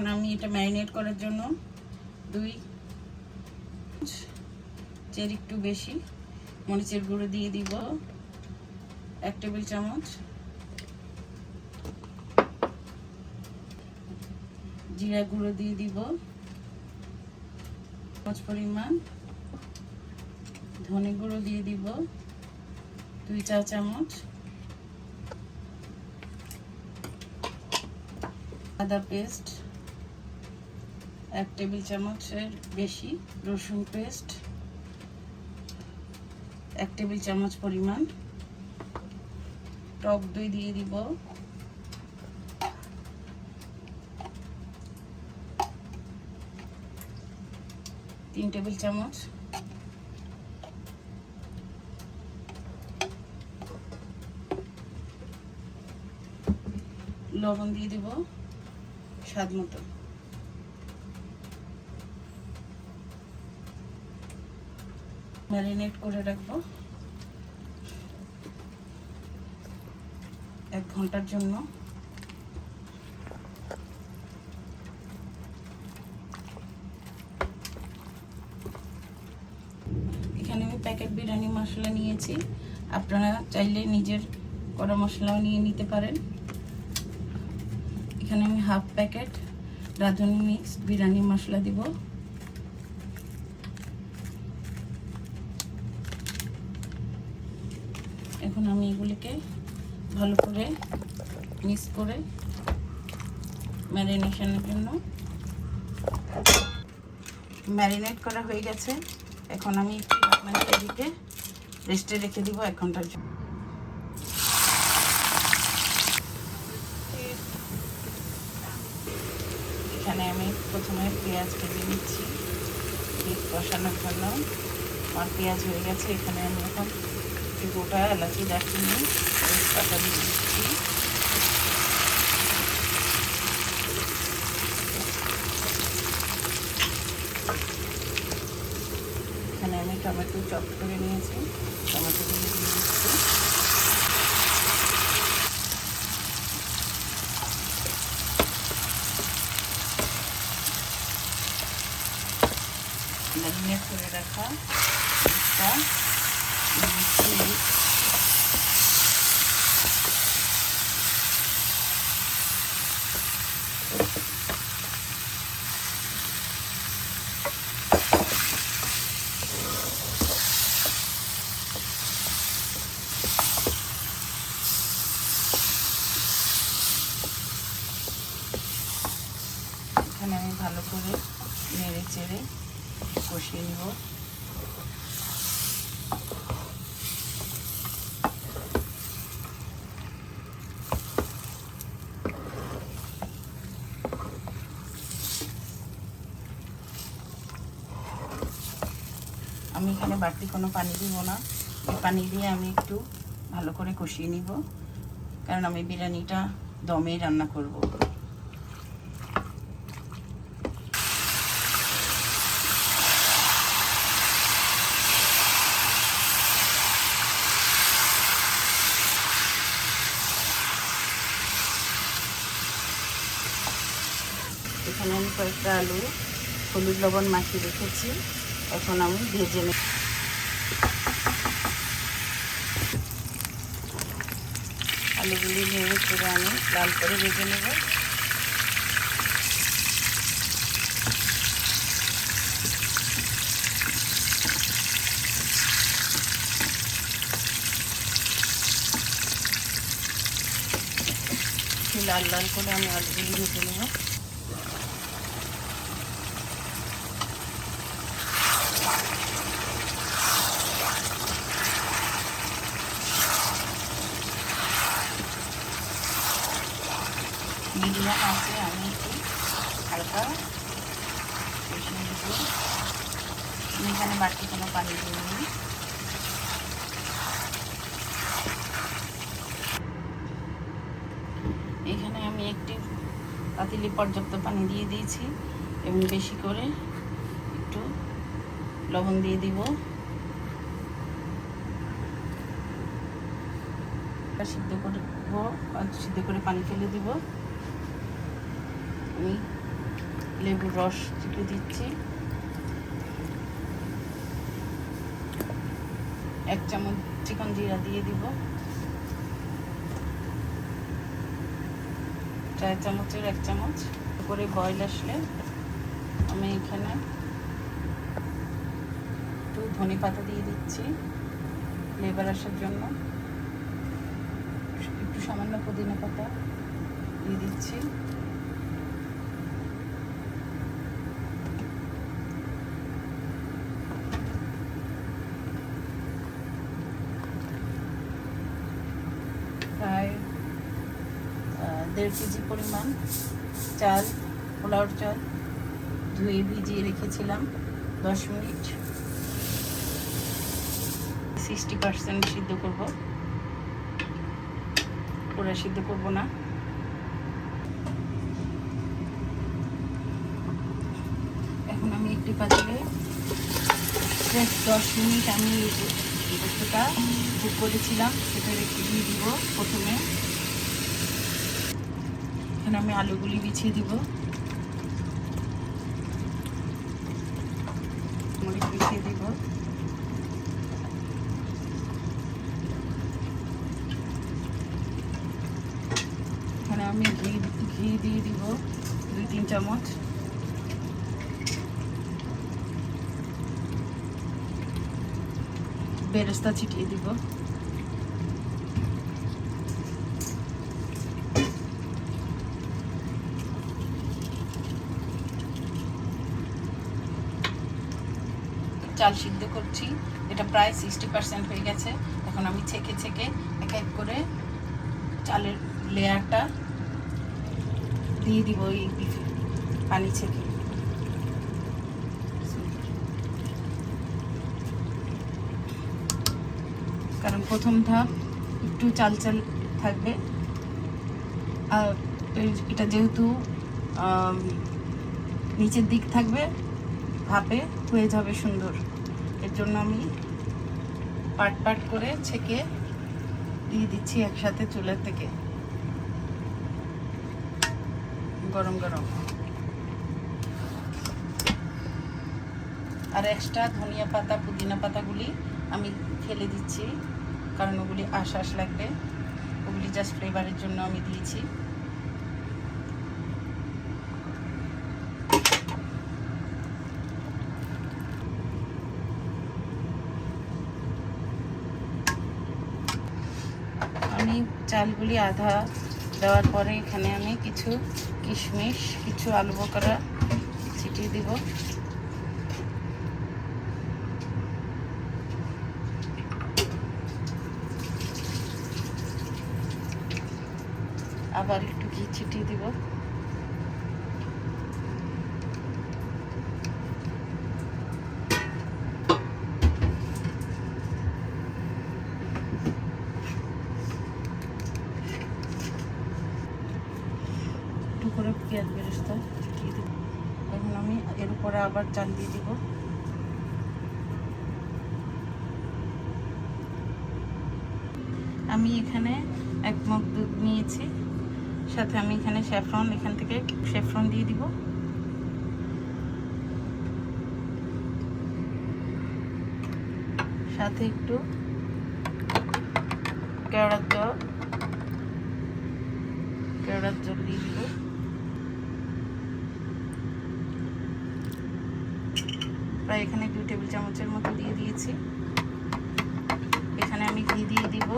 এখন আমি এটা ম্যারিনেট করার জন্য দুই চের একটু বেশি মরিচের গুঁড়ো দিয়ে দিব, এক টেবিল চামচ। জিরা গুঁড়ো দিয়ে দিব, পাঁচ পরিমাণ। ধনে গুঁড়ো দিয়ে দিব, দুই চা চামচ। আদা পেস্ট। এক টেবিল চামচের বেশি রসুন পেস্ট, এক টেবিল চামচ পরিমাণ। টক দই দিয়ে দিব। তিন টেবিল চামচ। লবণ দিয়ে দিব স্বাদ মতো। ম্যারিনেট করে রাখব। এক ঘণ্টার জন্য। এখানে আমি প্যাকেট বিরিয়ানি মশলা নিয়েছি। আপনারা চাইলে নিজের করা মশলাও নিয়ে নিতে পারেন। এখানে আমি half packet Radhuni mix biryani মশলা দিব। এখন আমি এগুলিকে ভালো করে মিক্স করে ম্যারিনেশনের জন্য ম্যারিনেট করা হয়ে গেছে। এখন আমি এদিকে রেস্টে রেখে দিব এক ঘণ্টার জন্য। এখানে আমি প্রথমে পেঁয়াজ কেটে নিচ্ছি। কষানোর জন্য আমার পেঁয়াজ হয়ে গেছে। এখানে আমি এখন একটু গোটা এলাচি দারচিনি তেজপাতা দিয়ে দিচ্ছি এখানে আমি টমেটো চপ করে নিয়েছি, টমেটো দিয়ে দিয়ে দিচ্ছি। ম্যারিনেট করে রাখা এখানে আমি ভালো করে নেড়ে চেড়ে কষিয়ে নিব। আমি এখানে বাড়তি কোনো পানি দিব না। এই পানি দিয়ে আমি একটু ভালো করে কষিয়ে নিব। কারণ আমি বিরিয়ানিটা দমে রান্না করব। এখানে আমি কয়েকটা আলু, হলুদ লবণ মাখিয়ে রেখেছি। এখন আমি ভেজে নেব। আলুগুলি নেড়ে করে আমি লাল করে ভেজে নেব। লাল লাল করে আমি আলুগুলি ভেজে নেব। আমি একটু হালকা এখানে বাড়তি কোনো পানি দিইনি এখানে আমি একটি পাতিলে পর্যাপ্ত পানি দিয়ে দিয়েছি এবং বেশি করে লবণ দিয়ে দিব। সিদ্ধ করব, সিদ্ধ করে পানি ফেলে দিব। আমি লেবুর রস চিপে দিচ্ছি। এক চামচ চিকন জিরা দিয়ে দিব। চার চামচের এক চামচ। করে বয়ল আসলে আমি এখানে ধনে পাতা দিয়ে দিচ্ছি ফ্লেভার আসার জন্য। একটু সামান্য পুদিনা পাতা দিয়ে দিচ্ছি। প্রায় দেড় কেজি পরিমাণ চাল, পোলাওর চাল ধুয়ে ভিজিয়ে রেখেছিলাম দশ মিনিট। সিক্সটি পার্সেন্ট সিদ্ধ করব। পুরো সিদ্ধ করব না। এখন আমি একটি পাত্রে দশ মিনিট আমি বস্তুটা বুক করেছিলাম সেটা রেখে দিয়ে দিব প্রথমে। এখানে আমি আলুগুলি বিছিয়ে দিব মরিচ বিছিয়ে দিব এখানে আমি ঘি ঘি দিয়ে দিব, দুই, তিন চামচ। বেরেস্তা ছিটিয়ে দিব। চাল সিদ্ধ করছি। এটা প্রায় সিক্সটি পার্সেন্ট হয়ে গেছে। এখন আমি ছেঁকে ছেঁকে এক এক করে চালের লেয়ারটা দিয়ে দিব এই পানি ছেঁকে কারণ প্রথম ধাপ একটু চাল চাল থাকবে। আর এটা যেহেতু নিচের দিক থাকবে ভাপে হয়ে যাবে সুন্দর। এর জন্য আমি পাট পাট করে ছেঁকে দিয়ে দিচ্ছি একসাথে চুলের থেকে। গরম গরম। আর এক্সট্রা ধনিয়া পাতা, পুদিনা পাতাগুলি আমি ফেলে দিচ্ছি, কারণ ওগুলি আশ আশ লাগবে। ওগুলি জাস্ট ফ্লেভারের জন্য আমি দিয়েছি। আমি চালগুলি আধা দেওয়ার পরে এখানে আমি কিছু কিশমিশ, কিছু আলু বকরা ছিটিয়ে দিব। আবার একটু ঘি ছিটিয়ে দিব একটু করে পেঁয়াজ বেরেস্তা ছিটিয়ে দিব এখন আমি এর উপরে আবার চাল দিয়ে দিব আমি এখানে এক মগ দুধ নিয়েছি। সাথে আমি এখানে স্যাফরন, এখান থেকে স্যাফরন দিয়ে দিব। সাথে একটু কেওড়ার জল। কেওড়ার জল দিয়ে দিব। প্রায় এখানে দু টেবিল চামচের মতো দিয়ে দিয়েছি। এখানে আমি ঘি দিয়ে দিব।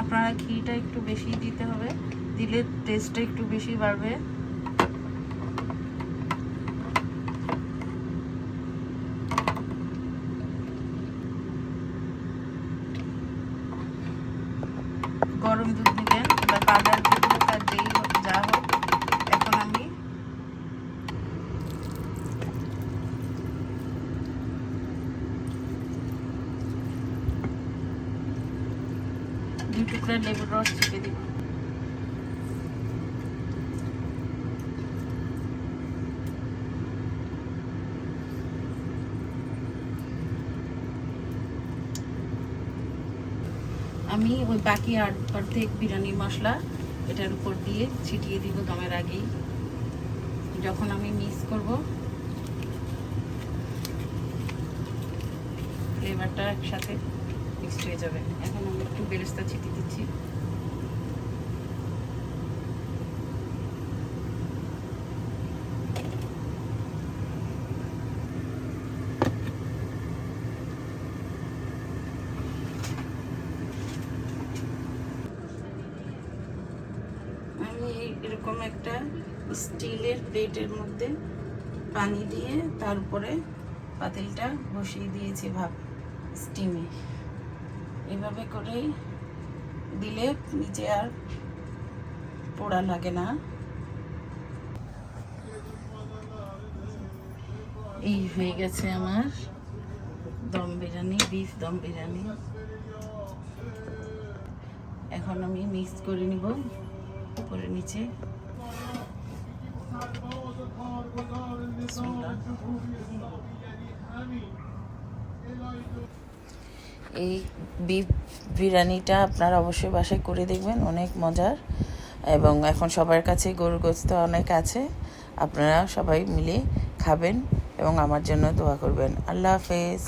আপনারা ঘিটা একটু বেশি দিতে হবে দিলে টেস্টটা একটু বেশি বাড়বে। টুকরা লেবুর রস চিপে দিব। আমি ওই বাকি আর অর্ধেক বিরিয়ানি মশলা এটার উপর দিয়ে ছিটিয়ে দিব দমের আগেই। যখন আমি মিক্স করব ফ্লেভারটা একসাথে। মিক্সড হয়ে যাবে। এখন আমি একটু বেরেস্তা ছিটিয়ে দিচ্ছি। এরকম একটা স্টিলের প্লেটের মধ্যে পানি দিয়ে তারপরে পাতিলটা বসিয়ে দিয়েছি ভাব, স্টিমে। এভাবে করেই দিলে নিচে আর পোড়া লাগে না। এই হয়ে গেছে আমার দম বিরিয়ানি বিফ দম বিরিয়ানি। এখন আমি মিক্স করে নিব করে নিচে। এই বিফ বিরিয়ানিটা আপনারা অবশ্যই বাসায় করে দেখবেন, অনেক মজার। এবং এখন সবার কাছে গরুর গোস্ত অনেক আছে, আপনারা সবাই মিলে খাবেন এবং আমার জন্য দোয়া করবেন। আল্লাহ হাফেজ।